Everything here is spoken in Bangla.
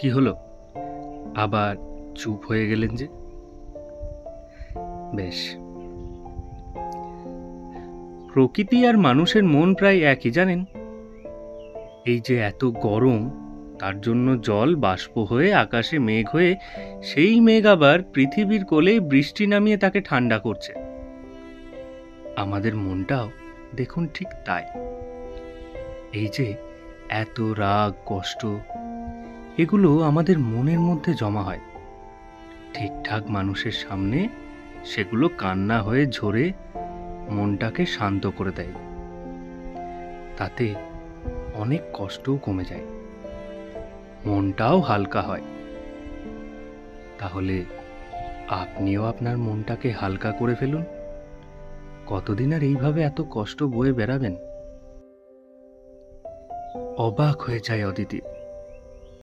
কি হলো? আবার চুপ হয়ে গেলেন যে? বেশ। প্রকৃতি আর মানুষের মন প্রায় একই, জানেন? এই যে এত গরম, তার জন্য জল, বাষ্প হয়ে আকাশে মেঘ হয়ে, সেই মেঘ আবার পৃথিবীর কোলে বৃষ্টি নামিয়ে তাকে ঠান্ডা করছে। আমাদের মনটাও দেখুন ঠিক তাই। এই যে এত রাগ, কষ্ট এগুলো আমাদের মনের মধ্যে জমা হয়। ঠিকঠাক মানুষের সামনে সেগুলো কান্না হয়ে ঝরে মনটাকে শান্ত করে দেয়। তাতে অনেক কষ্টও কমে যায়। মনটাও হালকা হয়। তাহলে আপনিও আপনার মনটাকে হালকা করে ফেলুন। কতদিন আর এইভাবে এত কষ্ট বয়ে বেড়াবেন? অবাক হয়ে যায় অদিতি।